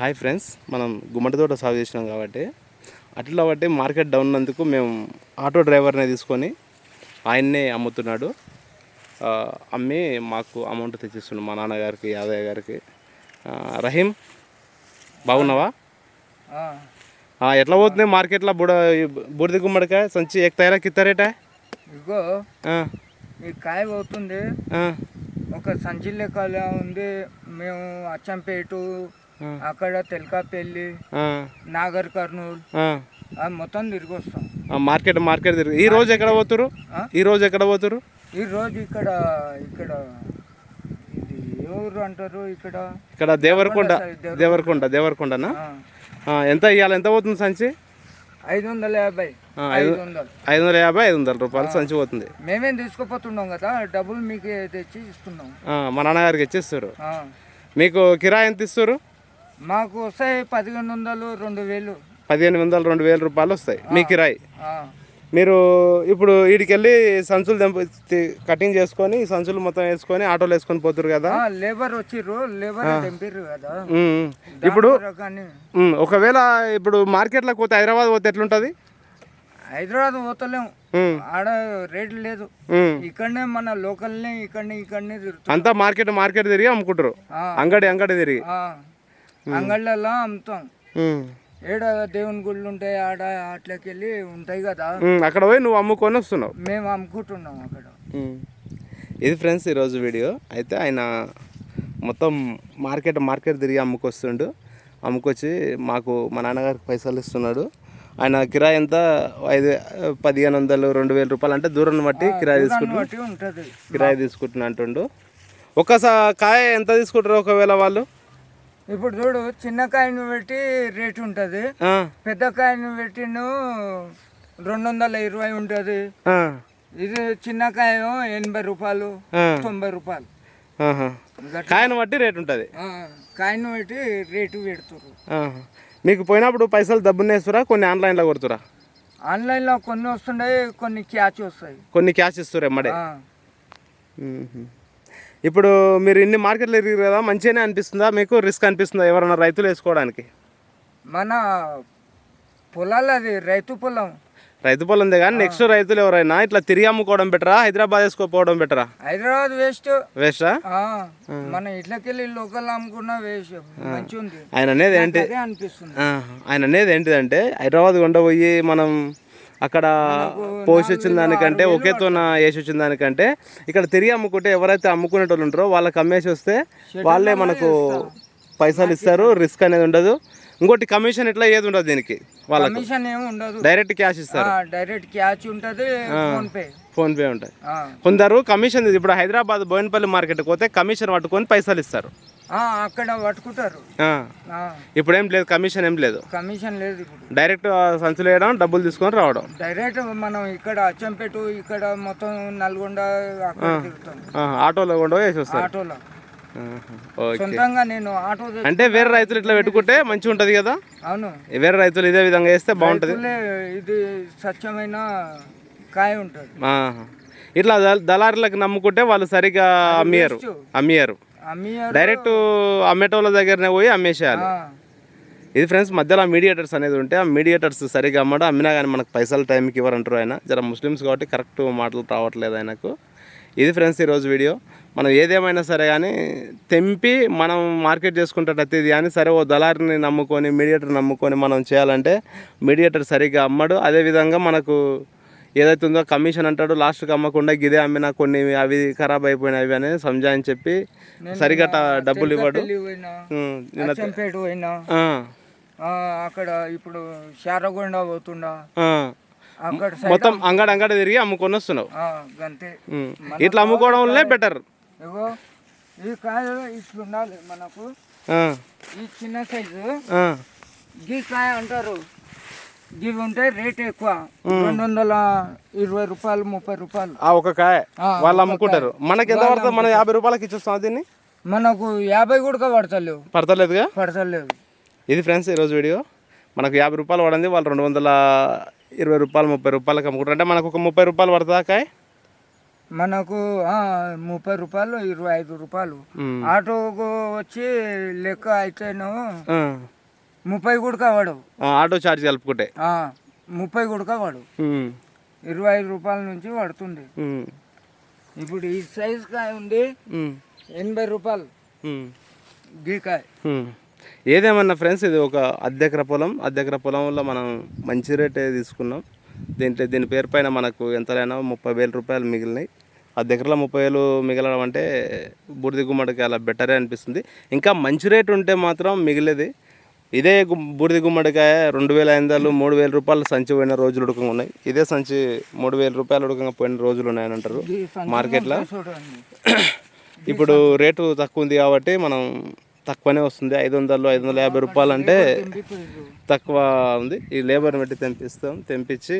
Hi friends మనం గుమ్మడి తోట సాగు చేసినాం కాబట్టి అట్లా బట్టి మార్కెట్ డౌన్ ఉన్నందుకు మేము ఆటో డ్రైవర్ని తీసుకొని ఆయన్నే అమ్ముతున్నాడు. అమ్మి మాకు అమౌంట్ తెచ్చిస్తున్నాడు మా నాన్నగారికి యాదయ్య గారికి. రహీం బాగున్నావా? ఎట్లా పోతుంది మార్కెట్లో? బుడ బూడిద గుమ్మడికాయ సంచి ఎక్కుతారా కిత్తారేటా ఇగో కాయ అవుతుంది ఒక సంచి లెక్కలా ఉంది. మేము అచ్చంపేట అక్కడ తెలకాపల్లి నాగర్ కర్నూలు మొత్తం తిరిగి వస్తాం. మార్కెట్ మార్కెట్ తిరిగి. ఈ రోజు ఎక్కడ పోతురు? ఈ రోజు ఎక్కడ పోతురు? ఈ రోజు ఇక్కడ ఇక్కడ ఎవరు అంటారు ఇక్కడ? ఇక్కడ దేవరకొండ దేవరకొండ. దేవరకొండ దేవరకొండనా? ఎంత ఇవ్వాలి ఎంత పోతుంది సంచి? ఐదు వందల యాభై ఐదు వందలు యాభై ఐదు వందల రూపాయలు సంచి పోతుంది. మేమేం తీసుకుపోతున్నాం కదా డబ్బులు మీకు తెచ్చి ఇస్తున్నాం. మా నాన్నగారికి ఇచ్చేస్తారు. మీకు కిరాయి ఎంత ఇస్తారు? మాకు వస్తాయి పదిహేను వందలు రెండు వేలు. పదిహేను వందలు రెండు వేల రూపాయలు వస్తాయి. మీ కిరాయి మీరు ఇప్పుడు వీడికి వెళ్ళి సంచులు తెంప తి- కటింగ్ చేసుకొని సంచులు మొత్తం వేసుకొని ఆటోలో వేసుకొని పోతురు కదా? లేబర్ వచ్చిర్రు లేబర్ తెంపిర్రు కదా. ఇప్పుడు ఒకవేళ ఇప్పుడు మార్కెట్లోకి పోతే హైదరాబాద్ పోతే ఎట్లుంటుంది? హైదరాబాద్ పోతలేము ఆడ రేట్ లేదు. ఇక్కడనే మన లోకల్నే ఇక్కడనే ఇక్కడనే అంతా మార్కెట్ మార్కెట్ తిరిగి అమ్ముకుంటారు అంగడి అంగడి తిరిగి. ఆ, అంగళ్ళలో అమ్ముతాం. ఏడ దేవుని గుళ్ళు ఉంటాయి ఆడ అట్లకి వెళ్ళి ఉంటాయి కదా. అక్కడ పోయి నువ్వు అమ్ముకొని వస్తున్నావు. మేము అమ్ముకుంటున్నాం అక్కడ. ఇది ఫ్రెండ్స్ ఈరోజు వీడియో. అయితే ఆయన మొత్తం మార్కెట్ మార్కెట్ తిరిగి అమ్ముకొస్తుండు. అమ్ముకొచ్చి మాకు మా నాన్నగారికి పైసలు ఇస్తున్నాడు. ఆయన కిరాయి ఎంత? ఐదు పదిహేను వందలు రెండు వేల రూపాయలు అంటే దూరం బట్టి కిరాయి దాన్ని తీసుకుంటు బట్టి ఉంటుంది. కిరాయి తీసుకుంటున్నా అంటుండు. ఒకసారి కాయ ఎంత తీసుకుంటారు ఒకవేళ వాళ్ళు? ఇప్పుడు చూడు చిన్న కాయను పెట్టి రేట్ ఉంటుంది. పెద్ద కాయను పెట్టిను రెండు వందల ఇరవై ఉంటుంది. ఇది చిన్న కాయ ఎనభై రూపాయలు తొంభై రూపాయలు. కాయను బట్టి రేట్ ఉంటుంది. కాయను పెట్టి రేటు పెడుతుర్రు. ఆహా. మీకు పోయినప్పుడు పైసలు దబ్బునేస్తురా కొన్ని ఆన్లైన్లో కొడుతురా? ఆన్లైన్లో కొన్ని వస్తున్నాయి కొన్ని క్యాచ్ వస్తాయి. కొన్ని క్యాష్ ఇస్తారు ఎమ్మడే. ఇప్పుడు మీరు ఇన్ని మార్కెట్లు ఎరిగారు కదా మంచిగానే అనిపిస్తుందా? మీకు రిస్క్ అనిపిస్తుందా ఎవరైనా రైతులు వేసుకోవడానికి? మన పొలాలు అది రైతు పొలం. రైతు పొలందే కానీ నెక్స్ట్ రైతులు ఎవరైనా ఇట్లా తిరిగి అమ్ముకోవడం బెటరా? హైదరాబాద్ వేసుకోపోవడం బెటరా? హైదరాబాద్ వేస్ట్? వేస్టా మన ఇట్లకెళ్ళి లోకల్ అమ్ముకున్న వేస్ట్ ఉంది ఆయన అనేది ఏంటి? అనిపిస్తుంది. ఆయన అనేది ఏంటిదంటే హైదరాబాద్ కొండపోయి మనం అక్కడ పోసి వచ్చిన దానికంటే ఒకేతోన వేసి వచ్చిన దానికంటే ఇక్కడ తిరిగి అమ్ముకుంటే ఎవరైతే అమ్ముకునేటోళ్ళు ఉంటారో వాళ్ళకి అమ్మేసి వస్తే వాళ్ళే మనకు పైసలు ఇస్తారు రిస్క్ అనేది ఉండదు. ఇంకోటి కమిషన్ ఇట్లా ఏది ఉండదు దీనికి వాళ్ళకి. కమిషన్ ఏమి ఉండదు. డైరెక్ట్ క్యాష్ ఇస్తారు. డైరెక్ట్ క్యాచ్ ఉంటది ఫోన్ పే ఫోన్ పే ఉంటుంది. కొందరు కమిషన్ ఇప్పుడు హైదరాబాద్ బోయినపల్లి మార్కెట్కి పోతే కమిషన్ పట్టుకొని పైసలు ఇస్తారు. అక్కడ పట్టుకుంటారు. ఇప్పుడు ఏం లేదు కమిషన్ ఏం లేదు. కమిషన్ లేదు ఇప్పుడు. డైరెక్ట్ సంచులు వేయడం డబ్బులు తీసుకొని రావడం. డైరెక్ట్ మనం ఇక్కడ అచ్చంపేట ఇక్కడ మొత్తం నల్గొండ ఆటోలో కూడా వేసి వస్తారు. ఆటోలో. సొంతంగా నేను ఆటో అంటే వేరే రైతులు ఇట్లా పెట్టుకుంటే మంచిగా ఉంటుంది కదా? అవును. వేరే రైతులు ఇదే విధంగా వేస్తే బాగుంటుంది. ఇది స్వచ్ఛమైన కాయ ఉంటుంది. ఇట్లా దళ- దళారులకు నమ్ముకుంటే వాళ్ళు సరిగా అమ్మియరు అమ్మియరు అమ్మి డైరెక్ట్ అమ్మేటోళ్ళ దగ్గరనే పోయి అమ్మేసేయాలి. ఇది ఫ్రెండ్స్ మధ్యలో మీడియేటర్స్ అనేది ఉంటే ఆ మీడియేటర్స్ సరిగా అమ్మడం. అమ్మినా కానీ మనకు పైసలు టైంకి ఇవ్వరంటారు ఆయన. జర ముస్లిమ్స్ కాబట్టి కరెక్ట్ మాటలు రావట్లేదు ఆయనకు. ఇది ఫ్రెండ్స్ ఈరోజు వీడియో మనం ఏదేమైనా సరే కానీ తెంపి మనం మార్కెట్ చేసుకుంటే ఇది కానీ సరే ఓ దళారిని నమ్ముకొని మీడియేటర్ నమ్ముకొని మనం చేయాలంటే మీడియేటర్ సరిగ్గా అమ్మడు. అదేవిధంగా మనకు ఏదైతే ఉందో కమిషన్ అంటాడు లాస్ట్కి అమ్మకుండా గిదే అమ్మినా కొన్ని అవి ఖరాబ్ అయిపోయినవి అనేది సంజాయని చెప్పి సరిగా ట- డబ్బులు ఇవ్వడు. అక్కడ ఇప్పుడు శారగొండ పోతుండా. మొత్తం అంగడి అంగడి తిరిగి అమ్ముకొని వస్తున్నావు. ఇట్లా అమ్ముకోవడం బెటర్ ఈ కాయ ఇట్లా ఉండాలి మనకు ఈ చిన్న సైజు. గీ కాయ అంటారు. గివి ఉంటే రేట్ ఎక్కువ. రెండు వందల ఇరవై రూపాయలు ముప్పై రూపాయలు. ఆ ఒక కాయ. వాళ్ళు అమ్ముకుంటారు. మనకి ఎంత పడుతుంది? మనం యాభై రూపాయలకి ఇచ్చేస్తాం దీన్ని? మనకు యాభై కూడా పడతలేవు. పడతలేదుగా? పడతలేదు ఇది ఫ్రెండ్స్ ఈరోజు వీడియో. మనకు యాభై రూపాయలు పడింది వాళ్ళు రెండు వందల ఇరవై రూపాయలు ముప్పై రూపాయలకి అమ్ముకుంటారు. అంటే మనకు ఒక ముప్పై రూపాయలు పడుతుందా కాయ? మనకు ముప్పై రూపాయలు ఇరవై ఐదు రూపాయలు. ఆటోకు వచ్చి లెక్క అయితేను ఆ. ముప్పై కూడా కావాడు ఆ, ఆటో ఛార్జ్ కలుపుకుంటే ఆ, ముప్పై కూడా కావాడు ఉమ్. ఇరవై ఐదు రూపాయల నుంచి పడుతుంది. ఇప్పుడు ఈ సైజ్ కాయ ఉంది. ఎనభై రూపాయలు. గీకాయ. ఏదేమన్నా ఫ్రెండ్స్ ఇది ఒక అద్దెకర పొలం అద్దెకర పొలంలో మనం మంచి రేటే తీసుకున్నాం దీంట్లో దీని పేరు పైన మనకు ఎంతైనా ముప్పై వేల రూపాయలు మిగిలినాయి అద్దెకరలో ముప్పై వేలు మిగలడం అంటే బూడిద గుమ్మడికి అలా బెటరే అనిపిస్తుంది ఇంకా మంచి రేటు ఉంటే మాత్రం మిగిలేది ఇదే బూడిద గుమ్మడికాయ రెండు వేల ఐదు వందలు మూడు వేల రూపాయలు సంచి పోయిన రోజులు ఉడకంగా ఉన్నాయి. ఇదే సంచి మూడు వేల రూపాయలు ఉడకంగా పోయిన రోజులు ఉన్నాయని అంటారు మార్కెట్లో. ఇప్పుడు రేటు తక్కువ ఉంది కాబట్టి మనం తక్కువనే వస్తుంది. ఐదు వందలు ఐదు వందల యాభై రూపాయలు అంటే. తక్కువ ఉంది. ఈ లేబర్ని పెట్టి తెంపిస్తాం తెంపించి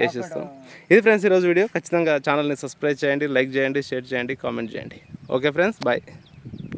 వేసిస్తాం. ఇది ఫ్రెండ్స్ ఈరోజు వీడియో. ఖచ్చితంగా ఛానల్ని సబ్స్క్రైబ్ చేయండి లైక్ చేయండి షేర్ చేయండి కామెంట్ చేయండి. Okay friends bye.